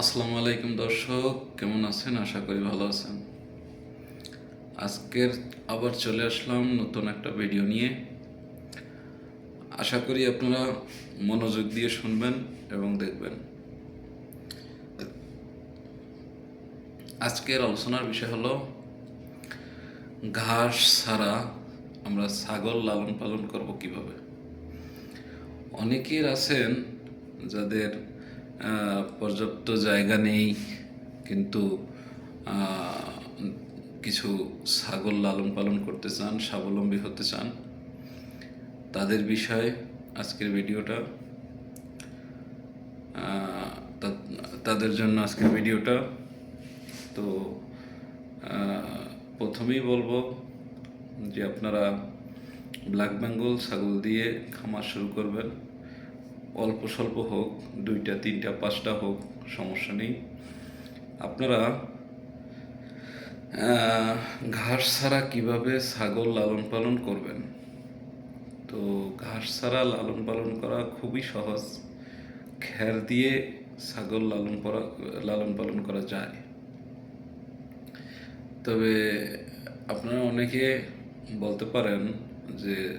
আসসালামু আলাইকুম দর্শক, কেমন আছেন? আশা করি ভালো আছেন। আজকের আবার চলে আসলাম নতুন একটা ভিডিও নিয়ে। আশা করি আপনারা মনোযোগ দিয়ে শুনবেন এবং দেখবেন। আজকের আলোচনার বিষয় হলো, ঘাস ছাড়া আমরা ছাগল লালন পালন করব কীভাবে? অনেকের আছেন যাদের পর্যাপ্ত জায়গা নেই, কিন্তু কিছু ছাগল লালন পালন করতে চান, স্বাবলম্বী হতে চান, তাদের বিষয়ে আজকের ভিডিওটা তাদের জন্য আজকের ভিডিওটা, তো প্রথমেই বলব যে আপনারা ব্ল্যাক বেঙ্গল ছাগল দিয়ে খামার শুরু করবেন। অল্প স্বল্প হোক, দুইটা, তিনটা, পাঁচটা হোক, সমস্যা নেই। আপনারা ঘাস ছাড়া কীভাবে ছাগল লালন পালন করবেন? তো ঘাস ছাড়া লালন পালন করা খুবই সহজ। খ্যার দিয়ে ছাগল লালন করা লালন পালন করা যায়। তবে আপনারা অনেকে বলতে পারেন যে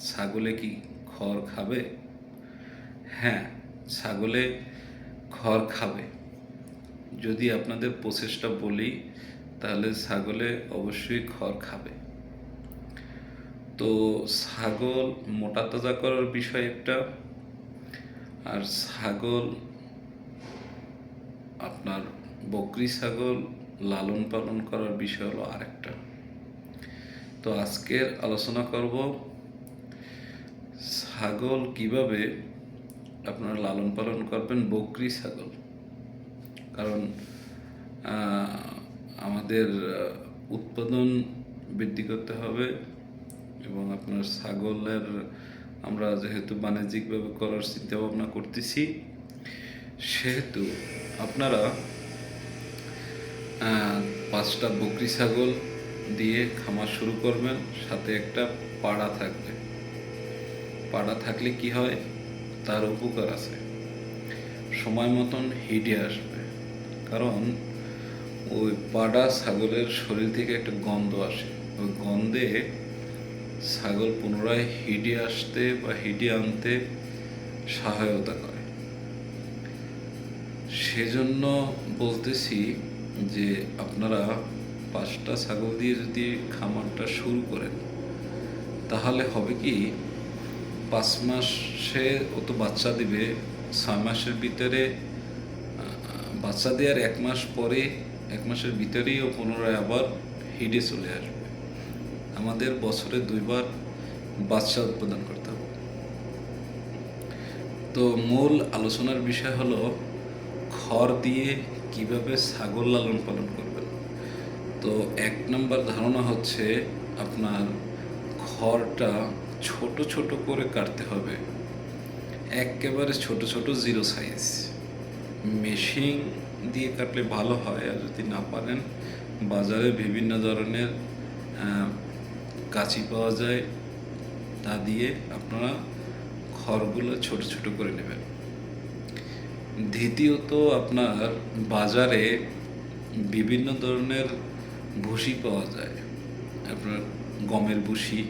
ছাগলে কি খড় খাবে? হ্যাঁ ছাগলে খড় খাবে। যদি আপনাদের প্রসেসটা বলি, তাহলে ছাগলে অবশ্যই খড় খাবে। তো ছাগল মোটা তাজা করার বিষয় একটা, আর ছাগল, আপনার বকরি ছাগল লালন পালন করার বিষয় হলো আরেকটা। তো আজকের আলোচনা করব, ছাগল কীভাবে আপনারা লালন পালন করবেন, বকরি ছাগল। কারণ আমাদের উৎপাদন বৃদ্ধি করতে হবে এবং আপনার ছাগলের আমরা যেহেতু বাণিজ্যিকভাবে করার চিন্তা ভাবনা করতেছি, সেহেতু আপনারা পাঁচটা বকরি ছাগল দিয়ে খামার শুরু করবেন, সাথে একটা পাড়া থাকবে। পাড়া থাকলে কি হয়? তার উপকার আছে। সময় মতন হিটে আসবে। কারণ ওই পাড়া ছাগলের শরীর থেকে একটা গন্ধ আসে। ওই গন্ধে ছাগল পুনরায় হিটে আসতে বা হিটে আনতে সহায়তা করে। সেজন্য বলতেছি যে আপনারা পাঁচটা ছাগল দিয়ে যদি খামারটা শুরু করেন, তাহলে হবে কি পাঁচ মাসে ও তো বাচ্চা দিবে, ছয় মাসের ভিতরে বাচ্চা দেওয়ার এক মাস পরে, এক মাসের ভিতরেই ও পুনরায় আবার হিডে চলে আসবে। আমাদের বছরে দুইবার বাচ্চা উৎপাদন করতে হবে। তো মূল আলোচনার বিষয় হলো, খড় দিয়ে কীভাবে ছাগল লালন পালন করবেন? তো এক নম্বর ধারণা হচ্ছে, আপনার খড়টা ছোট ছোট করে কাটতে হবে। একেবারে ছোট ছোট জিরো সাইজ মেশিন দিয়ে কাটলে ভালো হয় আর যদি না পারেন, বাজারে বিভিন্ন ধরনের কাঁচি পাওয়া যায়, তা দিয়ে আপনারা খড়গুলো ছোট ছোট করে নেবেন। দ্বিতীয়ত আপনার বাজারে বিভিন্ন ধরনের ভুসি পাওয়া যায়। আপনার গমের ভুসি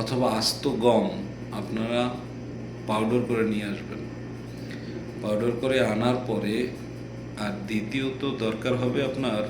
অথবা আস্ত গম আপনারা পাউডার করে নিয়ে আসবেন। পাউডার করে আনার পরে আর দ্বিতীয়ত দরকার হবে আপনার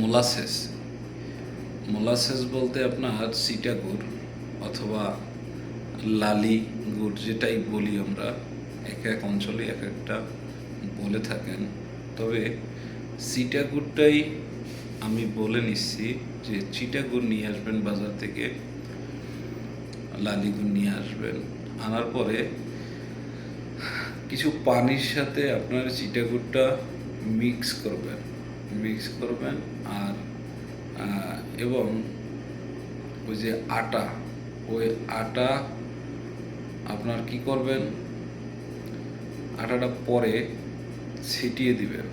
মোলাসেস মোলাসেস বলতে আপনার সিটা গুড় অথবা লালি গুড় যেটাই বলি আমরা, এক এক অঞ্চলে এক একটা বলে থাকেন। তবে সিটা গুড়টাই আমি বলে নিচ্ছি যে চিটা গুড় নিয়ে আসবেন বাজার থেকে লালি গুড় নিয়ে আসবেন। আনার পরে কিছু পানির সাথে আপনার চিটা গুড়টা মিক্স করবেন মিক্স করবেন আর এবং ওই যে আটা, ওই আটা আপনার কি করবেন? আটাটা পরে ছিটিয়ে দিবেন।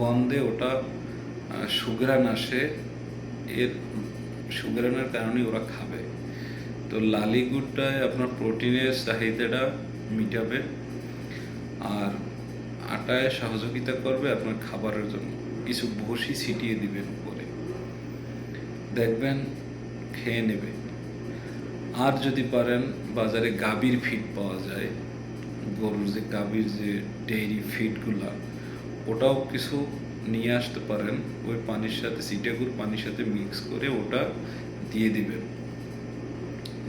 গন্ধে ওটা সুঘ্রাণ আসে, এর সুগ্রানের কারণে ওরা খাবে। তো লালি গুড়টায় আপনার প্রোটিনের চাহিদাটা মিটাবে আর আটায় সহযোগিতা করবে আপনার খাবারের জন্য। কিছু ভুসি ছিটিয়ে দিবেন উপরে। দেখবেন, খেয়ে নেবে। আর যদি পারেন, বাজারে গাভীর ফিড পাওয়া যায়। গরুর যে গাভীর যে ডেইরি ফিডগুলা ওটাও কিছু নিয়ে আসতে পারেন, ওই পানির সাথে, সিটাগুর পানির সাথে মিক্স করে ওটা দিয়ে দিবেন।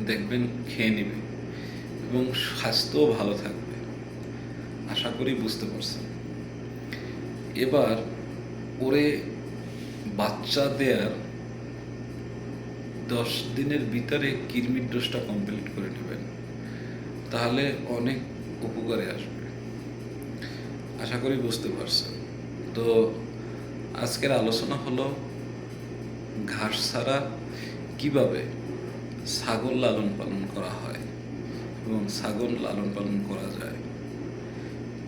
দেখবেন খেয়ে নেবে এবং স্বাস্থ্যও ভালো থাকবে। আশা করি বুঝতে পারছেন। এবার ওরে বাচ্চা দেয়ার দশ দিনের ভিতরে কৃমির ডোজটা কমপ্লিট করে নেবেন। তাহলে অনেক উপকারে আসবে। আশা করি বুঝতে পারছেন। তো আজকের আলোচনা হলো ঘাস ছাড়া কীভাবে ছাগল লালন পালন করা হয় এবং ছাগল লালন পালন করা যায়।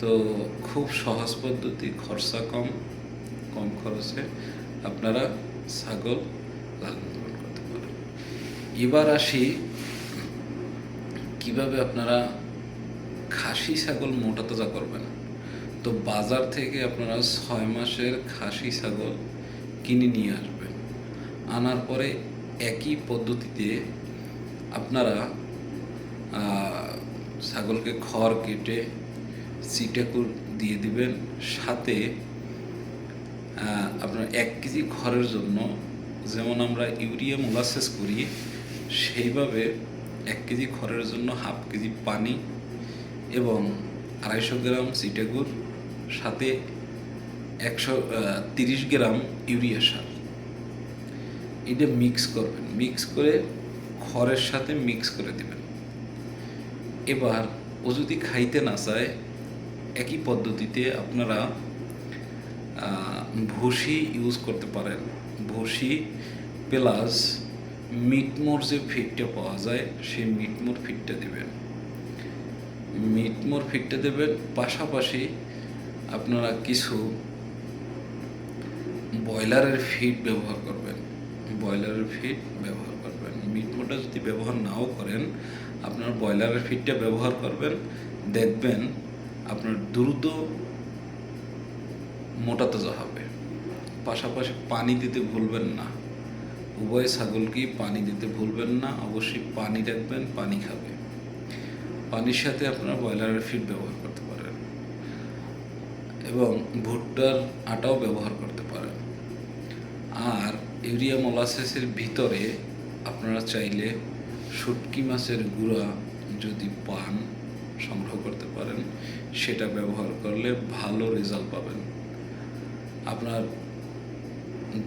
তো খুব সহজ পদ্ধতি, খরচা কম কম খরচে আপনারা ছাগল লালন পালন করতে পারেন। এবার আসি কীভাবে আপনারা খাসি ছাগল মোটা তাজা করবেন। তো বাজার থেকে আপনারা ছয় মাসের খাসি ছাগল কিনে নিয়ে আসবেন। আনার পরে একই পদ্ধতিতে আপনারা ছাগলকে খড় কেটে সিটাকুর দিয়ে দিবেন। সাথে আপনার এক কেজি খড়ের জন্য যেমন আমরা ইউরিয়া মোলাসেস করি, সেইভাবে এক কেজি খড়ের জন্য হাফ কেজি পানি এবং আড়াইশো গ্রাম সিটাগুর সাথে একশো তিরিশ গ্রাম ইউরিয়া সার। এটা মিক্স করবেন। মিক্স করে খড়ের সাথে মিক্স করে দেবেন। এবার ও যদি খাইতে না চায়, একই পদ্ধতিতে আপনারা ভুসি ইউজ করতে পারেন। ভুসি প্লাস মিটমোর যে ফিটটা পাওয়া যায়, সেই মিটমোর ফিটটা দেবেন। মিটমোর ফিটটা দেবেন। পাশাপাশি আপনারা কিছু ব্রয়লারের ফিড ব্যবহার করবেন। ব্রয়লারের ফিড ব্যবহার করবেন। মিট মোটা যদি ব্যবহার নাও করেন, আপনার ব্রয়লারের ফিডটা ব্যবহার করবেন, দেখবেন আপনার দ্রুত মোটা তাজা হবে। পাশাপাশি পানি দিতে ভুলবেন না। উভয় ছাগলকেই পানি দিতে ভুলবেন না, অবশ্যই পানি রাখবেন, পানি খাবে পানির সাথে আপনারা ব্রয়লারের ফিড ব্যবহার করতে এবং ভুট্টার আটাও ব্যবহার করতে পারেন। আর ইউরিয়া মোলাসেসের ভিতরে আপনারা চাইলে শুটকি মাছের গুঁড়া যদি পান, সংগ্রহ করতে পারেন, সেটা ব্যবহার করলে ভালো রেজাল্ট পাবেন। আপনার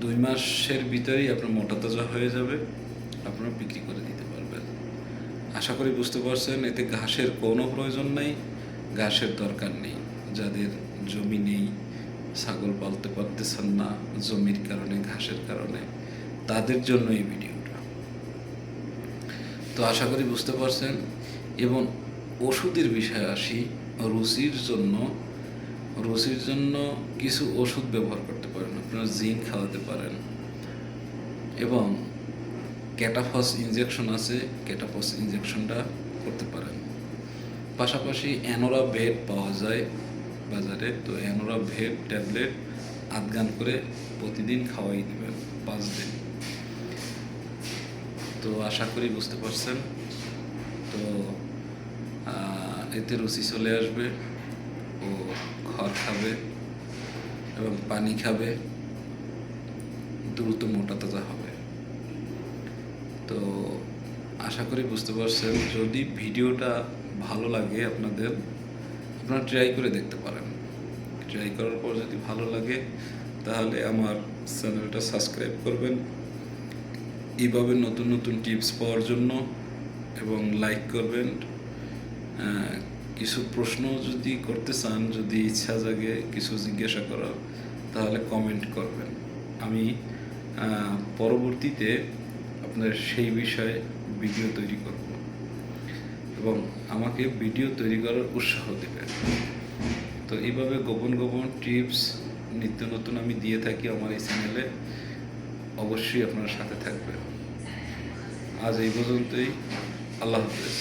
দুই মাসের ভিতরেই আপনার মোটা তাজা হয়ে যাবে, আপনারা বিক্রি করে দিতে পারবেন। আশা করি বুঝতে পারছেন, এতে ঘাসের কোনো প্রয়োজন নেই, ঘাসের দরকার নেই। যাদের জমি নেই, ছাগল পালতে পারতেছেন না, জমির কারণে, ঘাসের কারণে। তাদের জন্য এই ভিডিওটা। তো আশা করি বুঝতে পারছেন, এবং ওষুধের বিষয়ে আসি, রুচির জন্য। রুচির জন্য কিছু ওষুধ ব্যবহার করতে পারেন, আপনারা জিঙ্ক খাওয়াতে পারেন। এবং ক্যাটাফস ইঞ্জেকশন আছে, ক্যাটাফস ইনজেকশনটা করতে পারেন। পাশাপাশি অ্যানোরা বেড পাওয়া যায় বাজারে, তো অ্যানোরা ভেট ট্যাবলেট, আধগান করে প্রতিদিন খাওয়াই দিবেন পাঁচ দিন। তো আশা করি বুঝতে পারছেন। তো এতে রুচি চলে আসবে ও খড় খাবে এবং পানি খাবে, দ্রুত মোটা তাজা হবে। তো, আশা করি বুঝতে পারছেন। যদি ভিডিওটা ভালো লাগে আপনাদের আপনারা ট্রাই করে দেখতে পারেন। ট্রাই করার পর যদি ভালো লাগে, তাহলে আমার চ্যানেলটা সাবস্ক্রাইব করবেন। এইভাবে নতুন নতুন টিপস পাওয়ার জন্য এবং লাইক করবেন। কিছু প্রশ্ন যদি করতে চান, যদি ইচ্ছা জাগে কিছু জিজ্ঞাসা করার, তাহলে কমেন্ট করবেন। আমি পরবর্তীতে আপনার সেই বিষয়ে ভিডিও তৈরি করব। এবং আমাকে ভিডিও তৈরি করার উৎসাহ দেবেন তো এইভাবে গোপন গোপন টিপস নিত্য নতুন আমি দিয়ে থাকি আমার এই চ্যানেলে। অবশ্যই আপনার সাথে থাকবে আজ এই পর্যন্তই। আল্লাহ হাফেজ।